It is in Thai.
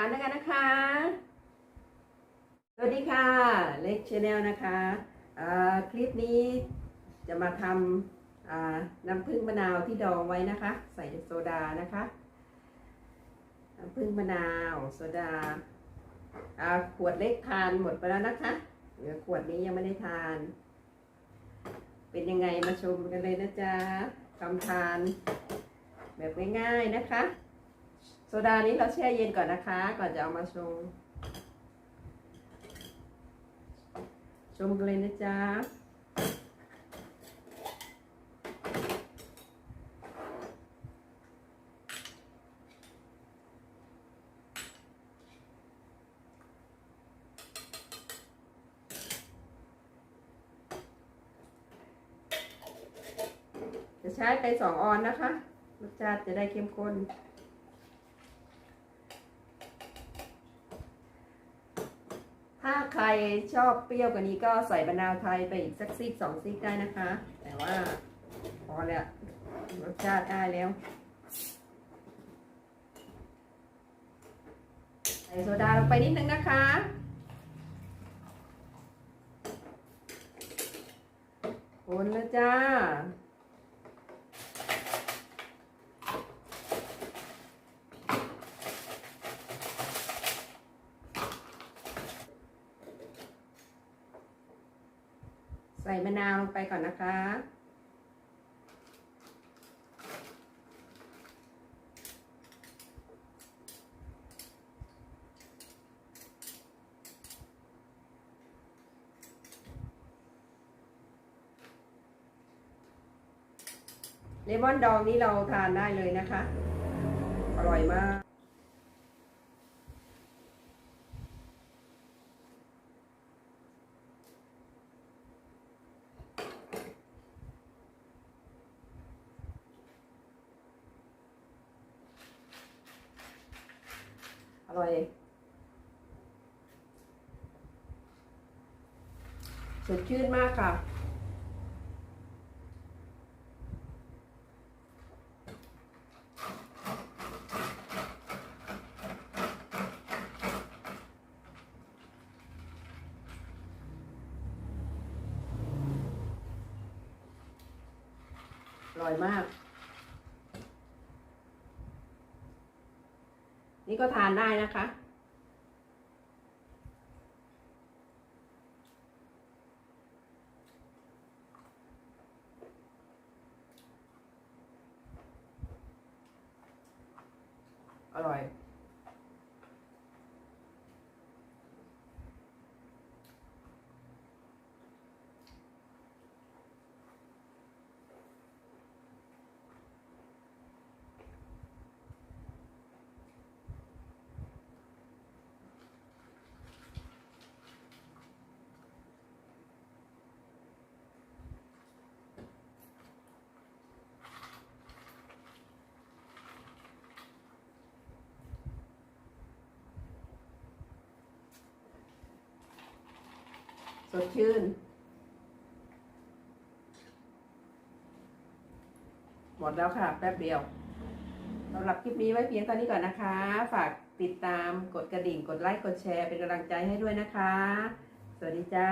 านด้วยกันนะคะ สวัสดีค่ะ เล็กชาแนลนะคะคลิปนี้จะมาทำน้ำผึ้งมะนาวที่ดองไว้นะคะ ใส่โซดานะคะ น้ำผึ้งมะนาวโซดาาขวดเล็กทานหมดไปแล้วนะคะเหลือขวดนี้ยังไม่ได้ทาน เป็นยังไงมาชมกันเลยนะจ๊ะทำทานแบบง่ายๆนะคะ โซดานี้เราแช่เย็นก่อนนะคะ ก่อนจะเอามาชง ชมกันเลยนะจ๊ะจะใช้ไปสองออนนะคะ รสชาติจะได้เข้มข้น ถ้าใครชอบเปรี้ยวกว่านี้ก็ใส่มะนาวไทยไปอีกสักซีกสองซีกได้นะคะ แต่ว่าพอแล้วรสชาติได้แล้วใส่โซดาลงไปนิดนึงนะคะ คนแล้วจ้า ส่มะนาวลงไปก่อนนะคะ เลมอนดองนี้เราทานได้เลยนะคะ อร่อยมาก อร่อยสดชื่นมากค่ะ อร่อยมาก นี่ก็ทานได้นะคะอร่อย ดชื่น หมดแล้วค่ะ แป๊บเดียวสำหรับคลิปนี้ไว้เพียงเท่านี้ก่อนนะคะ ฝากติดตามกดกระดิ่ง กดไลค์ กดแชร์เป็นกำลังใจให้ด้วยนะคะ สวัสดีจ้า